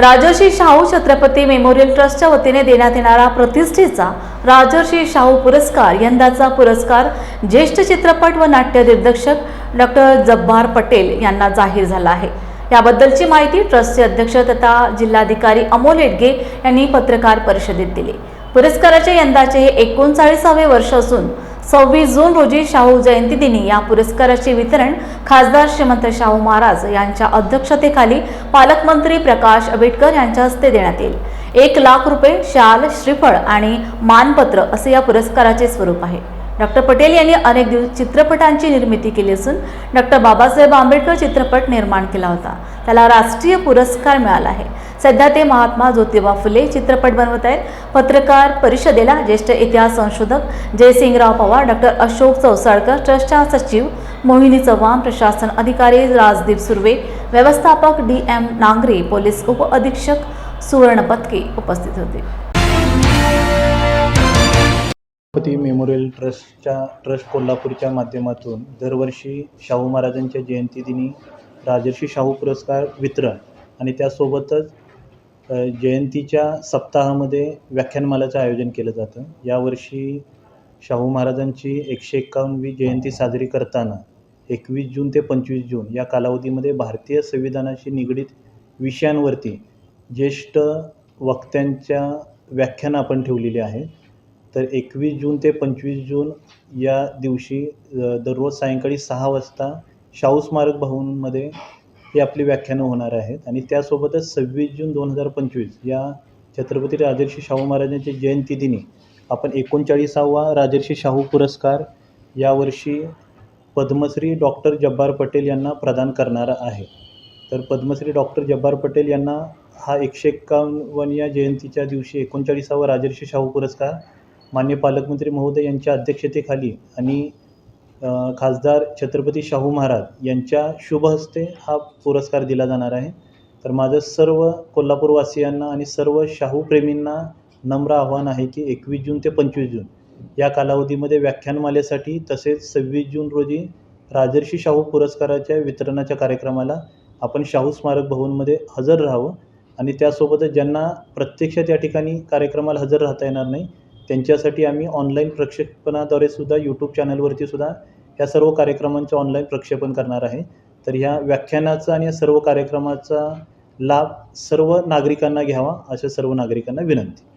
Rajarshi Shahu Chhatrapati memorial ट्रस्टच्या वतीने देण्यात येणारा प्रतिष्ठेचा राजर्षी शाहू पुरस्कार यंदाचा पुरस्कार ज्येष्ठ चित्रपट व नाट्य दिग्दर्शक डॉक्टर जब्बार पटेल यांना जाहीर झाला आहे. याबद्दलची माहिती ट्रस्टचे अध्यक्ष तथा जिल्हाधिकारी अमोल एडगे यांनी पत्रकार परिषदेत दिली. पुरस्काराचे यंदाचे हे एकोणचाळीसावे वर्ष असून सव्वीस जून रोजी शाहू जयंती दिनी या पुरस्काराचे वितरण खासदार श्रीमंत शाहू महाराज यांच्या अध्यक्षतेखाली पालकमंत्री प्रकाश आंबेडकर यांच्या हस्ते देण्यात येईल. एक लाख रुपये शाल श्रीफळ आणि मानपत्र असे या पुरस्काराचे स्वरूप आहे. डॉक्टर पटेल यांनी अनेक दिवस चित्रपटांची निर्मिती केली असून डॉक्टर बाबासाहेब आंबेडकर चित्रपट निर्माण केला होता. त्याला राष्ट्रीय पुरस्कार मिळाला आहे. सध्या ते महात्मा ज्योतिबा फुले चित्रपट बनवत आहेत. पत्रकार परिषदेला ज्येष्ठ इतिहास संशोधक जयसिंगराव पवार डॉक्टर अशोक चौसाळकर ट्रस्टच्या सचिव मोहिनी चव्हाण प्रशासन अधिकारी राजदीप सुर्वे व्यवस्थापक डी एम नांगरे पोलीस उपअधीक्षक सुवर्ण पत्के उपस्थित होते. गणपती मेमोरियल ट्रस्टच्या ट्रस्ट कोल्हापूरच्या माध्यमातून दरवर्षी शाहू महाराजांच्या जयंतीदिनी राजर्षी शाहू पुरस्कार वितरण आणि त्यासोबतच जयंतीच्या सप्ताहामध्ये व्याख्यानमालाचं आयोजन केलं जातं. यावर्षी शाहू महाराजांची एकशे एक्कावन्नवी जयंती साजरी करताना एकवीस जून ते पंचवीस जून या कालावधीमध्ये भारतीय संविधानाशी निगडीत विषयांवरती ज्येष्ठ वक्त्यांच्या व्याख्यानं आपण ठेवलेली आहेत. तर एकवीस जून ते पंचवीस जून या दिवशी दररोज सायंकाळी सहा वाजता शाहू स्मारक भवनमध्ये ही आपली व्याख्यानं होणार आहेत. आणि त्यासोबतच सव्वीस जून दोन हजार पंचवीस या छत्रपती राजर्षी शाहू महाराजांच्या जयंतीदिनी आपण एकोणचाळीसावा राजर्षी शाहू पुरस्कार यावर्षी पद्मश्री डॉक्टर जब्बार पटेल यांना प्रदान करणार आहे. तर पद्मश्री डॉक्टर जब्बार पटेल यांना हा एकशे एक्कावन्न या जयंतीच्या दिवशी एकोणचाळीसावा राजर्षी शाहू पुरस्कार मान्य पालकमंत्री महोदय यांच्या अध्यक्षतेखाली आणि खासदार छत्रपती शाहू महाराज यांच्या शुभ हस्ते हा पुरस्कार दिला जाणार आहे. तर माझं सर्व कोल्हापूरवासियांना आणि सर्व शाहू प्रेमींना नम्र आव्हान आहे की एकवीस जून ते पंचवीस जून या कालावधीमध्ये व्याख्यानमालेसाठी तसेच सव्वीस जून रोजी राजर्षी शाहू पुरस्काराच्या वितरणाच्या कार्यक्रमाला आपण शाहू स्मारक भवनमध्ये हजर राहावं. आणि त्यासोबतच ज्यांना प्रत्यक्षात या ठिकाणी कार्यक्रमाला हजर राहता येणार नाही त्यांच्यासाठी आम्ही ऑनलाईन प्रक्षेपणाद्वारे सुद्धा यूट्यूब चॅनलवरती सुद्धा या सर्व कार्यक्रमांचं ऑनलाईन प्रक्षेपण करणार आहे. तर ह्या व्याख्यानाचा आणि या सर्व कार्यक्रमाचा लाभ सर्व नागरिकांना घ्यावा अशा सर्व नागरिकांना विनंती.